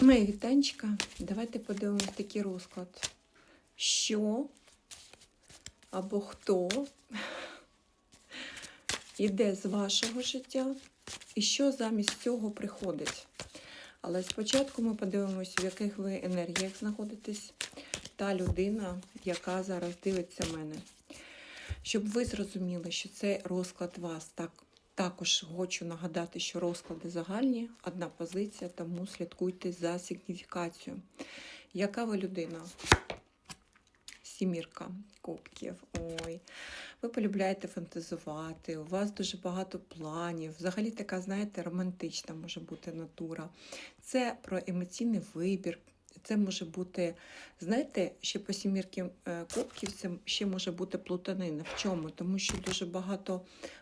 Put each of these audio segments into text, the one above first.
Мої вітанчика, давайте подивимось такий розклад. Що або хто іде з вашого життя і що замість цього приходить. Але спочатку ми подивимось, в яких ви енергіях знаходитесь, та людина, яка зараз дивиться мене. Щоб ви зрозуміли, що це розклад вас так. Також хочу нагадати, що розклади загальні, одна позиція, тому слідкуйте за сигніфікацією. Яка ви людина? Сімірка кубків. Ой. Ви полюбляєте фантазувати, у вас дуже багато планів. Взагалі така, знаєте, романтична може бути натура. Це про емоційний вибір. Це може бути, знаєте, ще по сімірки е, кубків це ще може бути плутанина. В чому? Тому що дуже багато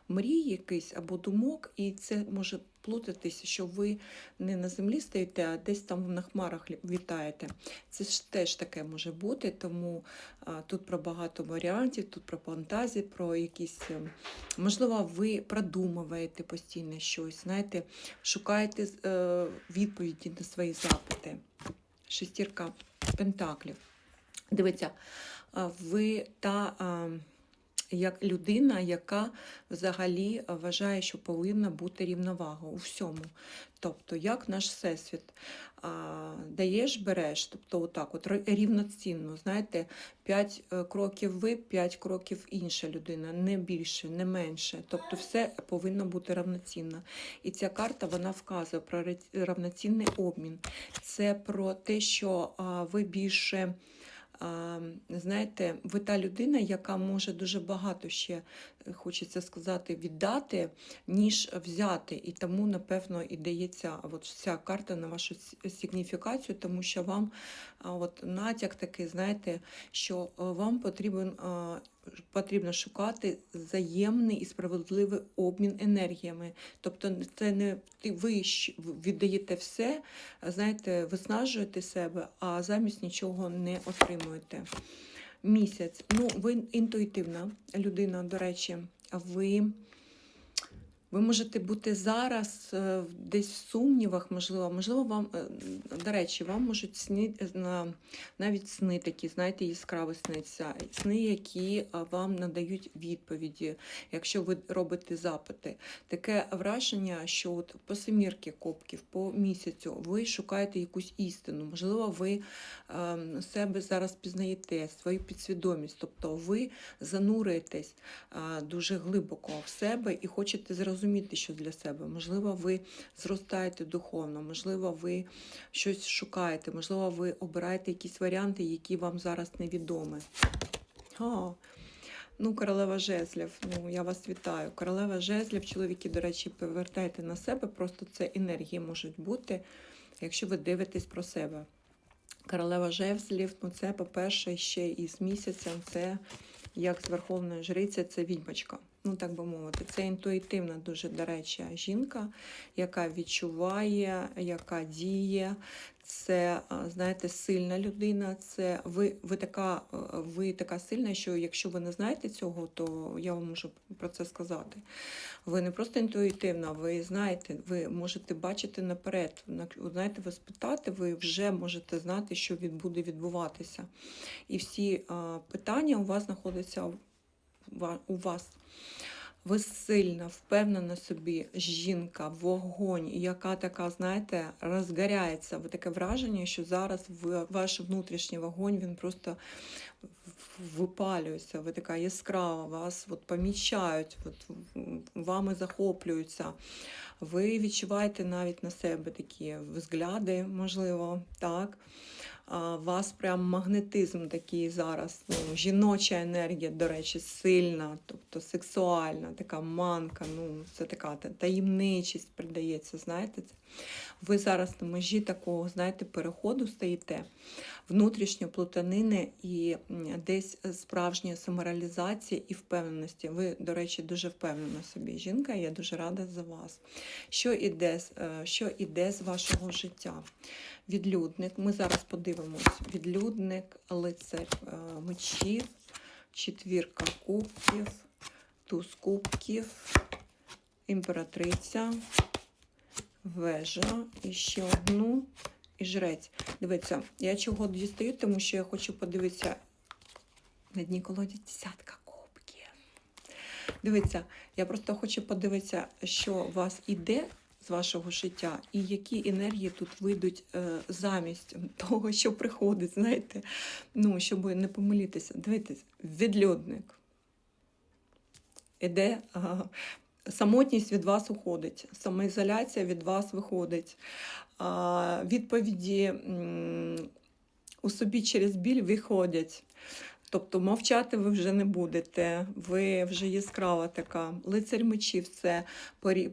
мрій якийсь або думок, і це може плутатися, що ви не на землі стоїте, а десь там на хмарах вітаєте. Це ж теж таке може бути, тому тут про багато варіантів, тут про фантазії, про якісь, ем, можливо, ви продумуєте постійно щось, знаєте, шукаєте е, відповіді на свої запити. Шестірка пентаклів. Дивіться, ви та як людина, яка взагалі вважає, що повинна бути рівновага у всьому. Тобто, як наш всесвіт а, даєш, береш, тобто отак, от рівноцінно, знаєте, 5 кроків ви, 5 кроків інша людина, не більше, не менше. Тобто, все повинно бути равноцінно. І ця карта вона вказує про равноцінний обмін. Це про те, що а, ви більше. Знаєте, ви та людина, яка може дуже багато ще, е, хочеться сказати, віддати, ніж взяти. І тому, напевно, і дається от ця карта на вашу сигніфікацію, тому що вам от натяк такий, знаєте, що е, вам потрібен, потрібно шукати взаємний і справедливий обмін енергіями. Тобто це не ви віддаєте все, знаєте, виснажуєте себе, а замість нічого не отримуєте. Місяць. Ну, ви інтуїтивна людина, до речі, ви. Ви можете бути зараз е, десь в сумнівах, можливо, можливо, вам, е, до речі, вам можуть сні, навіть сни такі, знаєте, яскраві сниться, сни, які е, вам надають відповіді, якщо ви робите запити. Таке враження, що от по семірки копків, по місяцю ви шукаєте якусь істину. Можливо, ви ем, себе зараз пізнаєте, свою підсвідомість, тобто ви занурюєтесь дуже глибоко в себе і хочете зрозуміти, що для себе. Можливо, ви зростаєте духовно, можливо, ви щось шукаєте, можливо, ви обираєте якісь варіанти, які вам зараз невідомі. О, ну, королева жезлів, ну я вас вітаю. Королева жезлів, чоловіки, до речі, повертайте на себе, просто це енергії можуть бути, якщо ви дивитесь про себе. Королева жезлів, ну це, по-перше, ще і з місяцем, це як з верховної жриця, це відьмачка. Ну, так би мовити, це інтуїтивна дуже, до речі, жінка, яка відчуває, яка діє. Це, знаєте, сильна людина. Це ви, ви, така, е, ви така сильна, що якщо ви не знаєте цього, то я вам можу про це сказати. Ви не просто інтуїтивна, ви знаєте, ви можете бачити наперед. Знаєте, ви спитати, ви вже можете знати, що буде відбуватися. І всі питання у вас знаходяться у вас. Ви сильна, впевнена собі жінка, вогонь, яка така, знаєте, розгоряється. Ви таке враження, що зараз ваш внутрішній вогонь він просто випалюється. Ви така яскрава, вас от помічають, от вами захоплюються. Ви відчуваєте навіть на себе такі взгляди, можливо, так. Вас прям магнетизм такий зараз. Ну, жіноча енергія, до речі, сильна, тобто сексуальна, така манка, ну, це така та- таємничість придається, знаєте. Це. Ви зараз на межі такого, знаєте, переходу стоїте, внутрішньої плутанини і десь справжня самореалізація і впевненості. Ви, до речі, дуже впевнена собі жінка, я дуже рада за вас. Що іде, е, що іде з вашого життя? Відлюдник. Ми зараз подивимось. Відлюдник, лицар е, мечів, четвірка кубків, туз кубків, імператриця, вежа і ще одну і жрець. Дивіться, я чого дістаю, тому що я хочу подивитися на дні колоді десятка кубків. Дивіться, я просто хочу подивитися, що у вас іде з вашого життя, і які енергії тут вийдуть е, замість того, що приходить, знаєте, ну, щоб не помилітися. Дивіться, відлюдник. Іде самотність від вас уходить, самоізоляція від вас виходить. Відповіді у собі через біль виходять. Тобто мовчати ви вже не будете, ви вже яскрава така. Лицарь мечів це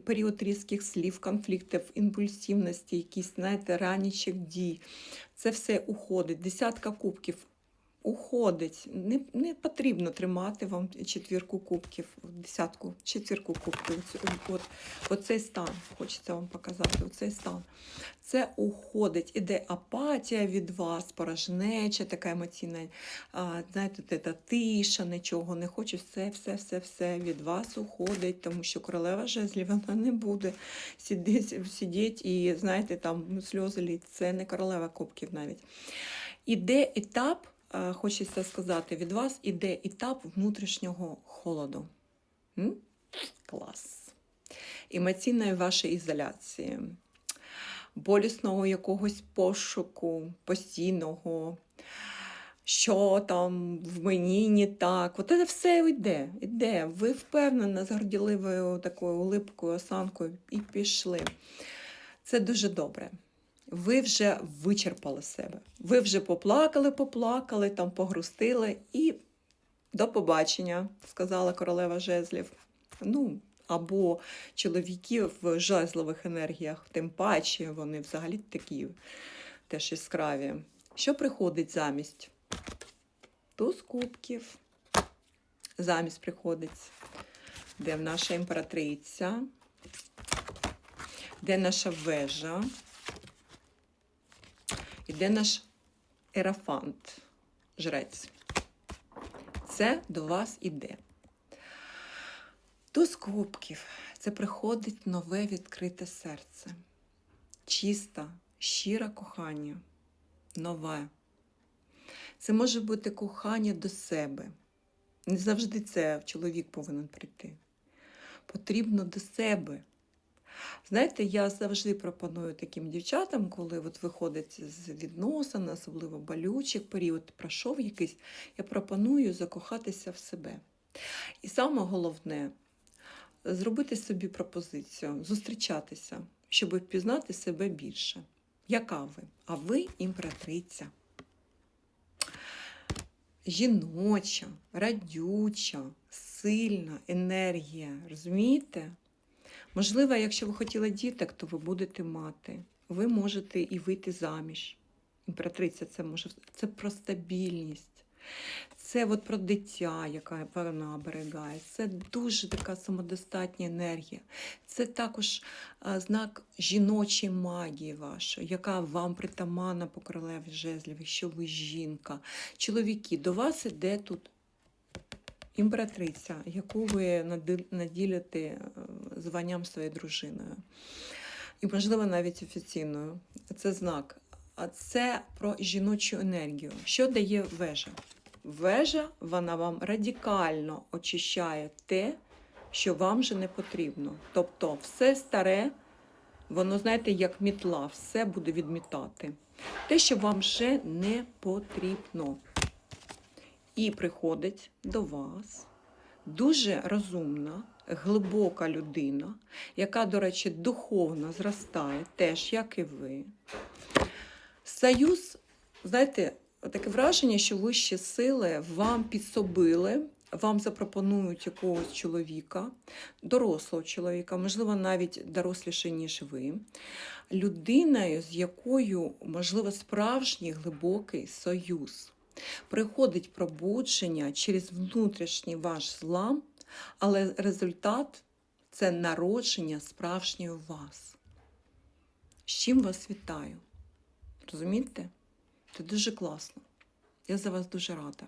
період різких слів, конфліктів, імпульсивності, якісь, знаєте, раніших дій. Це все уходить. Десятка кубків уходить. Не, не потрібно тримати вам четвірку кубків, десятку, четвірку кубків. От, оцей стан, хочеться вам показати, оцей стан. Це уходить, іде апатія від вас, порожнеча, така емоційна, а, знаєте, те- та тиша, нічого не хочу, все, все, все, все від вас уходить, тому що королева жезлів вона не буде сидіти, і, знаєте, там сльози літь. Це не королева кубків навіть. Іде етап, хочеться сказати, від вас іде етап внутрішнього холоду. М? Клас. Емоційної вашої ізоляції, болісного якогось пошуку постійного, що там в мені не так. От це все йде, йде. Ви впевнена з горділивою такою улипкою, осанкою і пішли. Це дуже добре. Ви вже вичерпали себе. Ви вже поплакали, поплакали, там погрустили і до побачення, сказала королева жезлів. Ну, або чоловіки в жезлових енергіях, тим паче вони взагалі такі теж яскраві. Що приходить замість? Туз кубків. Замість приходить, де наша імператриця, де наша вежа, де наш ерафант, жрець. Це до вас іде. Туз кубків це приходить нове відкрите серце. Чисте, щире кохання, нове. Це може бути кохання до себе. Не завжди це чоловік повинен прийти. Потрібно до себе. Знаєте, я завжди пропоную таким дівчатам, коли от виходить з відносин, особливо болючих період, пройшов якийсь, я пропоную закохатися в себе. І саме головне зробити собі пропозицію, зустрічатися, щоб впізнати себе більше. Яка ви? А ви імператриця. Жіноча, радюча, сильна енергія. Розумієте? Можливо, якщо ви хотіли діток, то ви будете мати. Ви можете і вийти заміж. Імператриця це може це про стабільність. Це от про дитя, яка вона оберігає. Це дуже така самодостатня енергія. Це також знак жіночої магії вашої, яка вам притаманна по королеві жезлів, якщо ви жінка. Чоловіки, до вас іде тут імператриця, яку ви наділите е, званням своєю дружиною. І, можливо, навіть офіційною. Це знак. А це про жіночу енергію. Що дає вежа? Вежа вона вам радикально очищає те, що вам вже не потрібно. Тобто, все старе, воно, знаєте, як мітла, все буде відмітати. Те, що вам вже не потрібно. І приходить до вас дуже розумна, глибока людина, яка, до речі, духовно зростає, теж, як і ви. Союз, знаєте, таке враження, що вищі сили вам підсобили, вам запропонують якогось чоловіка, дорослого чоловіка, можливо, навіть доросліше, ніж ви, людиною, з якою, можливо, справжній глибокий союз. Приходить пробудження через внутрішній ваш злам, але результат це народження справжньої вас. З чим вас вітаю? Розумієте? Це дуже класно. Я за вас дуже рада.